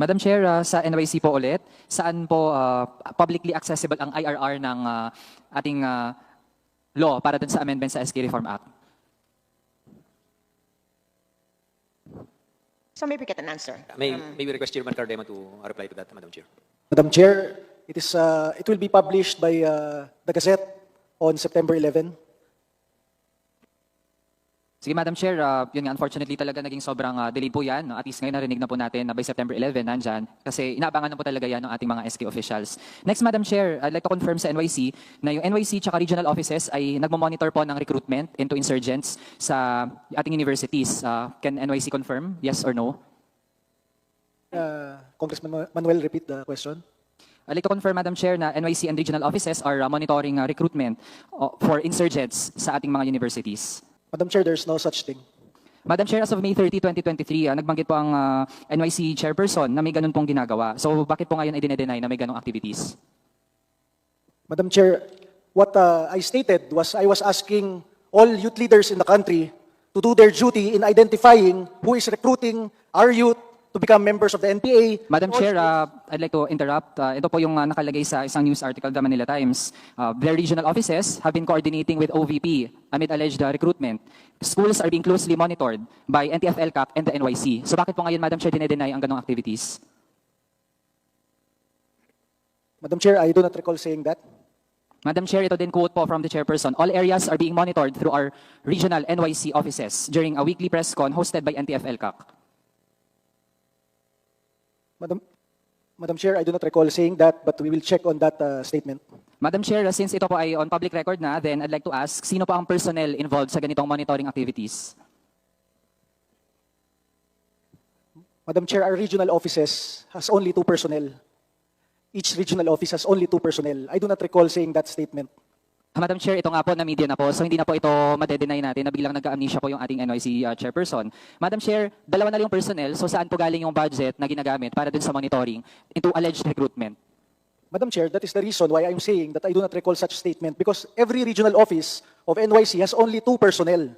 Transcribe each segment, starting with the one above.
Madam Chair, ah, sa NYC po ulit, saan po ah, publicly accessible ang IRR ng ah, ating ah, law para dun sa amendment sa SK Reform Act? So maybe get an answer. May, may we request Chairman Cardema to reply to that, Madam Chair. Madam Chair, it is, uh, it will be published by uh, the Gazette on September 11. Sige, Madam Chair, ah, yun nga, unfortunately talaga naging sobrang ah, delayed po yan. No? At least ngayon narinig na po natin na by September 11, nandyan. Kasi inaabangan na po talaga yan ng ating mga SK officials. Next, Madam Chair, I'd like to confirm sa NYC na yung NYC tsaka regional offices ay nagmo-monitor po ng recruitment into insurgents sa ating universities. Ah, can NYC confirm? Yes or no? Uh, Congressman Ma- Manuel, repeat the question. I'd like to confirm, Madam Chair, na NYC and regional offices are ah, monitoring ah, recruitment oh, for insurgents sa ating mga universities. Madam Chair, there's no such thing. Madam Chair, as of May 30, 2023, ah, nagbanggit po ang ah, NYC chairperson na may ganun pong ginagawa. So bakit po ngayon ay dinedeny na may ganung activities? Madam Chair, what uh, I stated was I was asking all youth leaders in the country to do their duty in identifying who is recruiting our youth to become members of the NPA. Madam Chair, ah, I'd like to interrupt. Ah, ito po yung ah, nakalagay sa isang news article ng Manila Times. Ah, their regional offices have been coordinating with OVP amid alleged ah, recruitment. Schools are being closely monitored by NTF-ELCAC and the NYC. So bakit po ngayon, Madam Chair, dinedeny ang ganong activities? Madam Chair, I do not recall saying that. Madam Chair, ito din quote po from the chairperson. All areas are being monitored through our regional NYC offices during a weekly press con hosted by NTF-ELCAC. Madam, Madam Chair, I do not recall saying that, but we will check on that uh, statement. Madam Chair, since ito po ay on public record na, then I'd like to ask, sino pa ang personnel involved sa ganitong monitoring activities? Madam Chair, our regional offices has only two personnel. Each regional office has only two personnel. I do not recall saying that statement. Madam Chair, ito nga po na media na po, so hindi na po ito madedenay natin na biglang nagka-amnesia po yung ating NYC uh, chairperson. Madam Chair, dalawa na lang yung personnel, so saan po galing yung budget na ginagamit para dun sa monitoring into alleged recruitment? Madam Chair, that is the reason why I'm saying that I do not recall such statement because every regional office of NYC has only two personnel.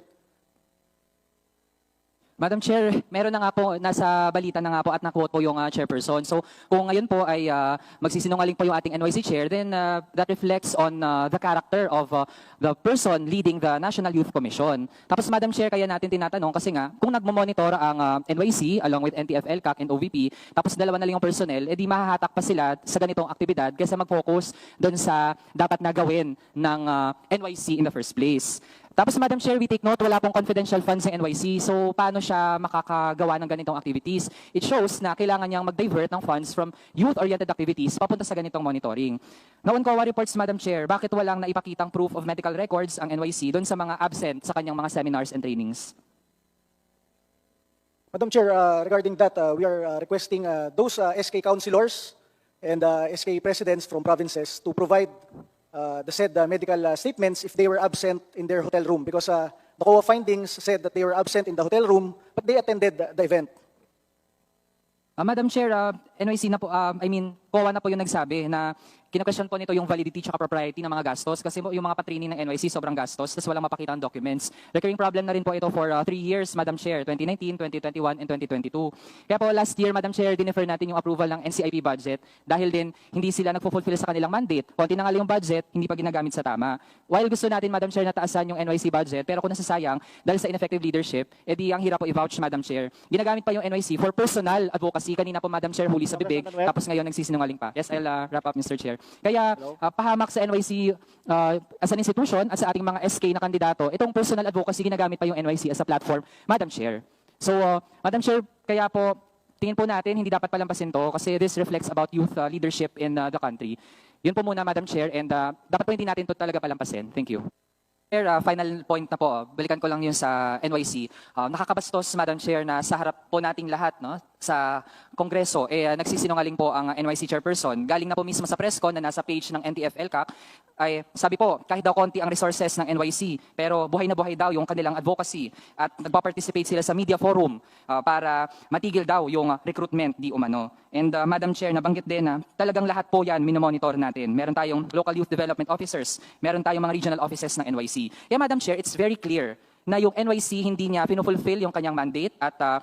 Madam Chair, meron na nga po, nasa balita na nga po at na-quote po yung uh, chairperson. So kung ngayon po ay uh, magsisinungaling po yung ating NYC chair, then uh, that reflects on uh, the character of uh, the person leading the National Youth Commission. Tapos Madam Chair, kaya natin tinatanong kasi nga, kung nagmo-monitor ang uh, NYC along with NTF, LCAC, and OVP, tapos dalawa na lang yung personnel, edi mahahatak pa sila sa ganitong aktibidad kaysa mag-focus doon sa dapat na gawin ng uh, NYC in the first place. Tapos Madam Chair, we take note, wala pong confidential funds ng NYC. So paano siya makakagawa ng ganitong activities? It shows na kailangan niyang mag-divert ng funds from youth-oriented activities papunta sa ganitong monitoring. Noon COA reports, Madam Chair, bakit walang naipakitang proof of medical records ang NYC doon sa mga absent sa kanyang mga seminars and trainings? Madam Chair, uh, regarding that, uh, we are uh, requesting uh, those uh, SK councilors and uh, SK presidents from provinces to provide the said uh, medical uh, statements if they were absent in their hotel room because uh, the COA findings said that they were absent in the hotel room but they attended the, the event. Ah, Madam Chair, ah, NYC na po, ah, I mean, COA na po yung nagsabi na kina-question po nito yung validity at propriety ng mga gastos kasi po yung mga patraining ng NYC sobrang gastos tapos walang mapakita ang documents. Recurring problem na rin po ito for ah, three years, Madam Chair, 2019, 2021, and 2022. Kaya po last year, Madam Chair, dinefer natin yung approval ng NCIP budget dahil din hindi sila nagpo-fulfill sa kanilang mandate. Konti na nga yung budget, hindi pa ginagamit sa tama. While gusto natin, Madam Chair, na taasan yung NYC budget, pero kung nasasayang dahil sa ineffective leadership, edi ang hirap po i-vouch, Madam Chair. Ginagamit pa yung NYC for personal advocacy. Kanina po, Madam Chair, huli sa bibig, tapos ngayon nagsisinungaling pa. Yes, I'll uh, wrap up, Mr. Chair. Kaya uh, pahamak sa NYC uh, as an institution at sa ating mga SK na kandidato, itong personal advocacy ginagamit pa yung NYC as a platform, Madam Chair. So, uh, Madam Chair, kaya po tingin po natin hindi dapat palampasin to kasi this reflects about youth uh, leadership in uh, the country. Yun po muna, Madam Chair, and uh, dapat po hindi natin to talaga palampasin. Thank you. Chair, uh, final point na po, balikan ko lang yun sa NYC. Uh, nakakabastos, Madam Chair, na sa harap po nating lahat no, sa Kongreso, eh, nagsisinungaling po ang NYC chairperson. Galing na po mismo sa press con na nasa page ng NTF-ELCAC, ay sabi po, kahit daw konti ang resources ng NYC, pero buhay na buhay daw yung kanilang advocacy at nagpa-participate sila sa media forum uh, para matigil daw yung recruitment di umano. And uh, Madam Chair, nabanggit din na talagang lahat po yan minomonitor natin. Meron tayong local youth development officers, meron tayong mga regional offices ng NYC. Kaya Madam Chair, it's very clear na yung NYC hindi niya pinufulfill yung kanyang mandate at uh,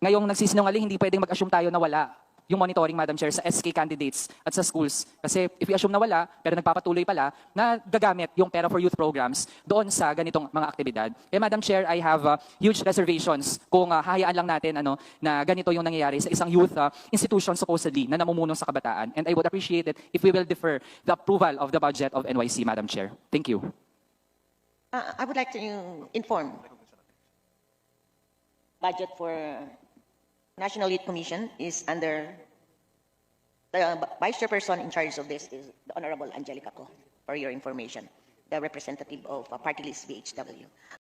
ngayong nagsisinungaling, hindi pwedeng mag-assume tayo na wala yung monitoring, Madam Chair, sa SK candidates at sa schools. Kasi if we assume na wala, pero nagpapatuloy pala, na gagamit yung pera for youth programs doon sa ganitong mga aktibidad. Kaya Madam Chair, I have uh, huge reservations kung uh, hahayaan lang natin ano, na ganito yung nangyayari sa isang youth uh, institution supposedly na namumuno sa kabataan. And I would appreciate it if we will defer the approval of the budget of NYC, Madam Chair. Thank you. Uh, I would like to inform budget for National Youth Commission is under the vice chairperson in charge of this is the Honorable Angelica Ko, for your information, the representative of uh, Party List VHW.